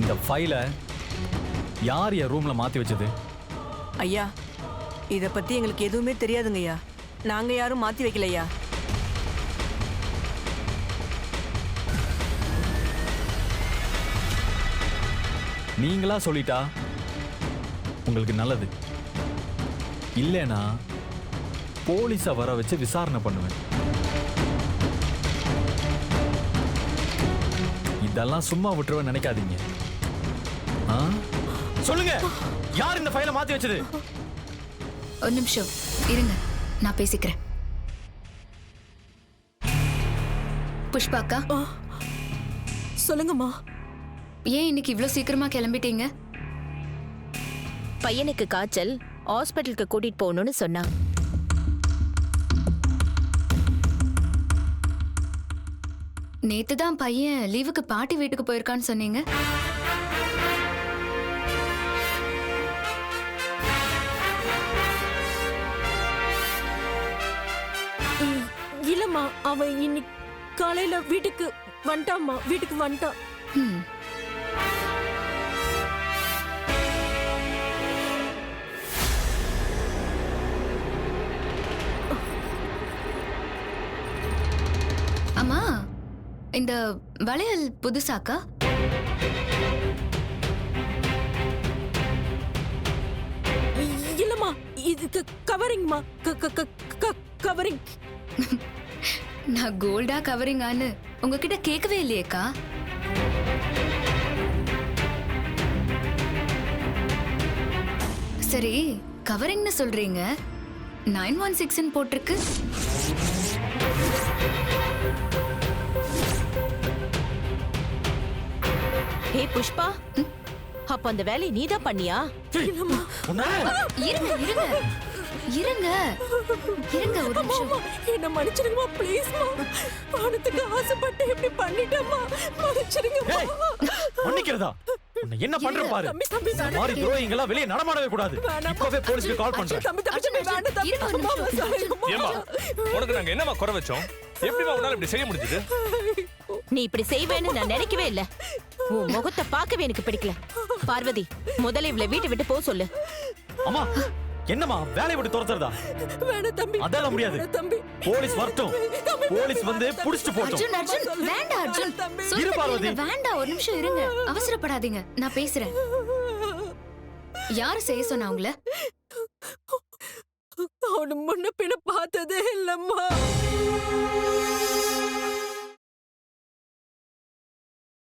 இந்த ஃபைலை யார் என் ரூம்ல மாத்தி வச்சது? ஐயா இத பத்தி எங்களுக்கு எதுவுமே தெரியாதுங்க ஐயா நாங்க யாரும் மாத்தி வைக்கலையா நீங்களா சொல்லிட்டா உங்களுக்கு நல்லது. இல்லைனா போலீஸை வர வச்சு விசாரணை பண்ணுவேன். இதெல்லாம் சும்மா விட்டுருவேன் நினைக்காதீங்க. ஆ? சொல்லுங்க! யார் இந்த ஃபைலை மாத்தி வச்சது? ஒரு நிமிஷம். இருங்க. நான் பேசிக்கிறேன். புஷ்பாக்கா? சொல்லுங்கம்மா. ஏன் இன்னைக்கு இவ்ளோ சீக்கிரமா கிளம்பிட்டீங்க? பையனுக்கு காய்ச்சல் ஹாஸ்பிட்டலுக்கு கூட்டிட்டு போகணும்னு சொன்னான். நேத்து தான் பையன் லீவுக்கு பாட்டி வீட்டுக்கு போயிருக்கான்னு சொன்னீங்க இல்லம்மா அவன் இன்னைக்கு காலையில வீட்டுக்கு வந்துட்டாம்மா வீட்டுக்கு வந்துட்டான் ம். அம்மா இந்த வளையல் புதுசாக்கா? இல்லம்மா இது கவரிங்மா. கவரிங். நான் கோல்டா கவரிங்கான்னு உங்ககிட்ட கேட்கவே இல்லையேக்கா. சரி கவரிங்னு சொல்றீங்க. நைன் ஒன் சிக்ஸ்ன்னு போட்டிருக்கு. ஹே புஷ்பா. அப்ப அந்த வேலையை நீதான் பண்ணியா? இருங்க இருங்க. இருங்க. இருங்க ஒரு நிமிஷம். என்ன மன்னிச்சிருங்கம்மா ப்ளீஸ்மா பணத்துக்கு ஆசைப்பட்டு இப்படி பண்ணிட்டேம்மா. மன்னிச்சிருங்கம்மா. மன்னிக்கிறதா? உன்னை என்ன பண்ற பாரு. தம்பி, தம்பி, இந்த மாதிரி துரோகிங்கெல்லாம் வெளியே நடமாடவே கூடாது. இப்பவே போலீஸ்க்கு கால் பண்றேன். தம்பி தம்பி தம்பி வேண்டாம் தம்பி. ஏமா உனக்கு நாங்க என்னமா குறை வச்சோம்? எப்படிமா உன்னால இப்படி செய்ய முடிஞ்சது? நீ இப்படி செய்வேன்னு நான் நினைக்கவே இல்ல. உன் முகத்தை பார்க்கவே எனக்கு பிடிக்கல. பார்வதி முதல்ல இவளை வீட்டை விட்டு போக சொல்லு. அம்மா என்னம்மா வேலையை விட்டு துரத்துறதா? வேணாம் தம்பி. அதெல்லாம் முடியாது. தம்பி. போலீஸ் வரட்டும். போலீஸ் வந்து புடிச்சிட்டு போட்டும் அர்ஜுன் அர்ஜுன் வேண்டாம் அர்ஜுன். தம்பி. இரு பார்வதி. வேண்டாம் ஒரு நிமிஷம் இருங்க. அவசரப்படாதீங்க. நான் பேசுறேன். யாரு செய்ய சொன்னா உங்கள? அவனு முன்ன பின்ன பார்த்ததே இல்லம்மா.